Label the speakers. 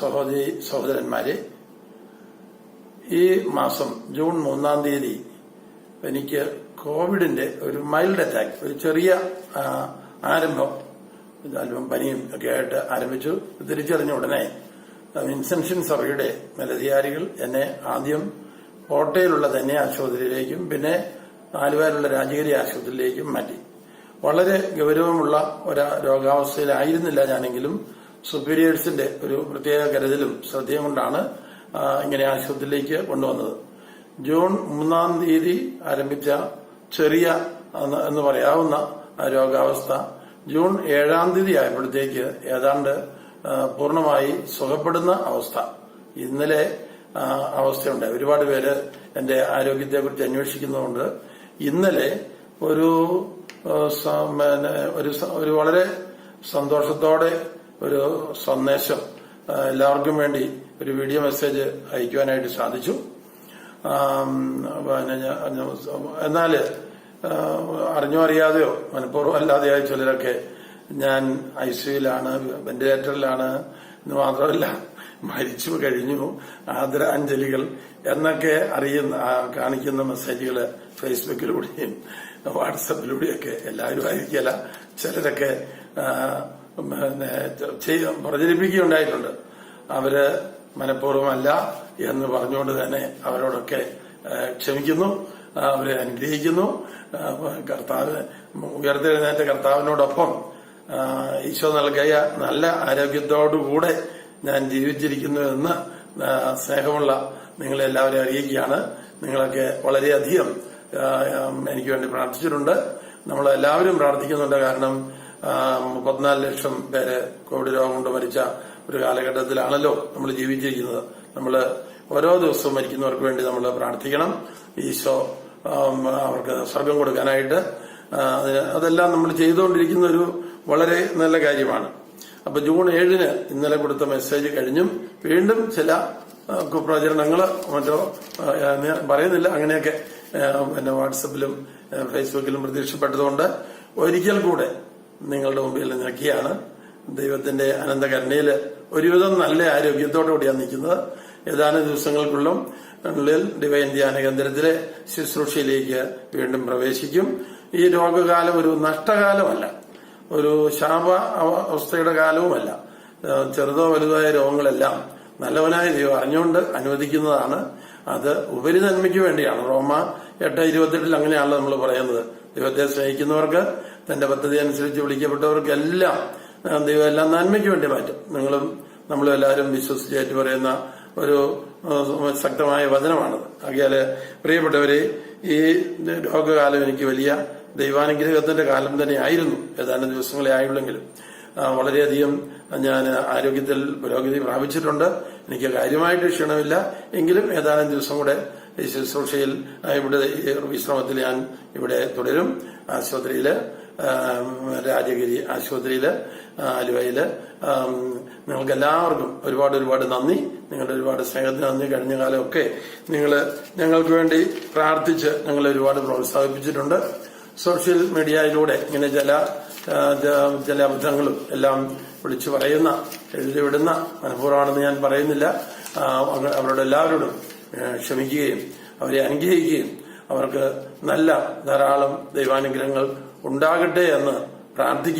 Speaker 1: സഹോദരി സഹോദരന്മാരെ ഈ മാസം ജൂൺ മൂന്നാം തീയതി എനിക്ക് കോവിഡിന്റെ ഒരു മൈൽഡ് അറ്റാക്ക് ഒരു ചെറിയ ആരംഭം അല്പം പനിയും ഒക്കെ ആയിട്ട് ആരംഭിച്ചു. തിരിച്ചറിഞ്ഞ ഉടനെ വിൻസെൻഷൻ സഭയുടെ മേലധികാരികൾ എന്നെ ആദ്യം കോട്ടയിലുള്ള തന്നെ ആശുപത്രിയിലേക്കും പിന്നെ ആലുവയിലുള്ള രാജഗിരി ആശുപത്രിയിലേക്കും മാറ്റി. വളരെ ഗൗരവമുള്ള ഒരു രോഗാവസ്ഥയിലായിരുന്നില്ല ഞാനെങ്കിലും സുപ്പീരിയേഴ്സിന്റെ ഒരു പ്രത്യേക കരുതലും ശ്രദ്ധയും കൊണ്ടാണ് ഇങ്ങനെ ആശുപത്രിയിലേക്ക് കൊണ്ടുവന്നത്. ജൂൺ മൂന്നാം തീയതി ആരംഭിച്ച ചെറിയ എന്ന് പറയാവുന്ന രോഗാവസ്ഥ ജൂൺ ഏഴാം തീയതി ആയപ്പോഴത്തേക്ക് ഏതാണ്ട് പൂർണമായി സുഖപ്പെടുന്ന അവസ്ഥ. ഇന്നലെ അവസ്ഥയുണ്ട്. ഒരുപാട് പേര് എന്റെ ആരോഗ്യത്തെക്കുറിച്ച് അന്വേഷിക്കുന്നതുകൊണ്ട് ഇന്നലെ ഒരു ഒരു വളരെ സന്തോഷത്തോടെ ഒരു സന്ദേശം എല്ലാവർക്കും വേണ്ടി ഒരു വീഡിയോ മെസ്സേജ് അയക്കുവാനായിട്ട് സാധിച്ചു. എന്നാൽ അറിഞ്ഞോ അറിയാതെയോ മനഃപൂർവം അല്ലാതെയോ ചിലരൊക്കെ ഞാൻ ഐ സിയുലാണ് വെന്റിലേറ്ററിലാണ് എന്ന് മാത്രമല്ല മരിച്ചു കഴിഞ്ഞു ആദരാഞ്ജലികൾ എന്നൊക്കെ അറിയുന്ന കാണിക്കുന്ന മെസ്സേജുകൾ ഫേസ്ബുക്കിലൂടെയും വാട്സപ്പിലൂടെയൊക്കെ എല്ലാവരും ആയിരിക്കില്ല ചിലരൊക്കെ പ്രചരിപ്പിക്കുകയുണ്ടായിട്ടുണ്ട്. അവർ മനഃപൂർവമല്ല എന്ന് പറഞ്ഞുകൊണ്ട് തന്നെ അവരോടൊക്കെ ക്ഷമിക്കുന്നു അവരെ അനുഗ്രഹിക്കുന്നു. കർത്താവ് ഉയർത്തെഴുന്നേറ്റ കർത്താവിനോടൊപ്പം ഈശോ നൽകിയ നല്ല ആരോഗ്യത്തോടുകൂടെ ഞാൻ ജീവിച്ചിരിക്കുന്നു എന്ന് സ്നേഹമുള്ള നിങ്ങളെല്ലാവരെയും അറിയിക്കുകയാണ്. നിങ്ങളൊക്കെ വളരെയധികം എനിക്ക് വേണ്ടി പ്രാർത്ഥിച്ചിട്ടുണ്ട്. നമ്മളെല്ലാവരും പ്രാർത്ഥിക്കുന്നുണ്ട് കാരണം ആ, മുപ്പത്തിനാല് ലക്ഷം പേര് കോവിഡ് രോഗം കൊണ്ട് മരിച്ച ഒരു കാലഘട്ടത്തിലാണല്ലോ നമ്മൾ ജീവിച്ചിരിക്കുന്നത്. നമ്മൾ ഓരോ ദിവസവും മരിക്കുന്നവർക്ക് വേണ്ടി നമ്മൾ പ്രാർത്ഥിക്കണം. ഈശോ അവർക്ക് സ്വർഗം കൊടുക്കാനായിട്ട്. അതെല്ലാം നമ്മൾ ചെയ്തുകൊണ്ടിരിക്കുന്ന ഒരു വളരെ നല്ല കാര്യമാണ്. അപ്പൊ ജൂൺ ഏഴിന് ഇന്നലെ കൊടുത്ത മെസ്സേജ് കഴിഞ്ഞും വീണ്ടും ചില പ്രചരണങ്ങൾ മറ്റോ പറയുന്നില്ല. അങ്ങനെയൊക്കെ പിന്നെ വാട്സപ്പിലും ഫേസ്ബുക്കിലും പ്രതീക്ഷപ്പെട്ടതുകൊണ്ട് ഒരിക്കൽ കൂടെ നിങ്ങളുടെ മുമ്പിൽ നിൽക്കുകയാണ്. ദൈവത്തിന്റെ അനന്ത കരുണയിൽ ഒരുവിധം നല്ല ആരോഗ്യത്തോടു കൂടിയാണ് നിൽക്കുന്നത്. ഏതാനും ദിവസങ്ങൾക്കുള്ളും ഉള്ളിൽ ഡിവൈൻ ധ്യാന കേന്ദ്രത്തിലെ ശുശ്രൂഷയിലേക്ക് വീണ്ടും പ്രവേശിക്കും. ഈ രോഗകാലം ഒരു നഷ്ടകാലമല്ല. ഒരു ശാപ അവസ്ഥയുടെ കാലവുമല്ല. ചെറുതോ വലുതായ രോഗങ്ങളെല്ലാം നല്ലവനായ ദൈവം അറിഞ്ഞുകൊണ്ട് അനുവദിക്കുന്നതാണ്. അത് ഉപരി നന്മയ്ക്ക് വേണ്ടിയാണ്. റോമ എട്ട് ഇരുപത്തെട്ടിൽ അങ്ങനെയാണല്ലോ നമ്മൾ പറയുന്നത്. ദൈവത്തെ സ്നേഹിക്കുന്നവർക്ക് തന്റെ പദ്ധതി അനുസരിച്ച് വിളിക്കപ്പെട്ടവർക്കെല്ലാം ദൈവം എല്ലാം നന്മയ്ക്ക് വേണ്ടി മാറ്റും. നിങ്ങളും നമ്മളും എല്ലാവരും വിശ്വസിച്ചായിട്ട് പറയുന്ന ഒരു ശക്തമായ വചനമാണത്. ആകിയാൽ പ്രിയപ്പെട്ടവരെ ഈ രോഗകാലം എനിക്ക് വലിയ ദൈവാനുഗ്രഹത്തിന്റെ കാലം തന്നെ ആയിരുന്നു ഏതാനും ദിവസങ്ങളെ ആയുള്ളെങ്കിലും. വളരെയധികം ഞാൻ ആരോഗ്യത്തിൽ പുരോഗതി പ്രാപിച്ചിട്ടുണ്ട്. എനിക്ക് കാര്യമായിട്ട് ക്ഷീണമില്ല. എങ്കിലും ഏതാനും ദിവസം കൂടെ ഈ ശുശ്രൂഷയിൽ ഇവിടെ വിശ്രമത്തിൽ ഞാൻ ഇവിടെ തുടരും. ആശുപത്രിയിൽ ആ, രാജഗിരി ആശുപത്രിയിൽ ആലുവയിൽ നിങ്ങൾക്ക് എല്ലാവർക്കും ഒരുപാട് ഒരുപാട് നന്ദി. നിങ്ങളുടെ ഒരുപാട് സ്നേഹത്തിന് നന്ദി. കഴിഞ്ഞ കാലമൊക്കെ നിങ്ങൾ ഞങ്ങൾക്ക് വേണ്ടി പ്രാർത്ഥിച്ച് ഞങ്ങളെ ഒരുപാട് പ്രോത്സാഹിപ്പിച്ചിട്ടുണ്ട്. സോഷ്യൽ മീഡിയയിലൂടെ ഇങ്ങനെ ചില ചില അബദ്ധങ്ങളും എല്ലാം വിളിച്ചു പറയുന്ന എഴുതിവിടുന്ന മനഃപൂർവമാണെന്ന് ഞാൻ പറയുന്നില്ല. അവരുടെ അവ- അവരോട് എല്ലാവരോടും ക്ഷമിക്കുകയും അവരെ അനുഗ്രഹിക്കുകയും അവർക്ക് നല്ല ധാരാളം ദൈവാനുഗ്രഹങ്ങൾ ഉണ്ടാകട്ടെ എന്ന് പ്രാർത്ഥിക്കുക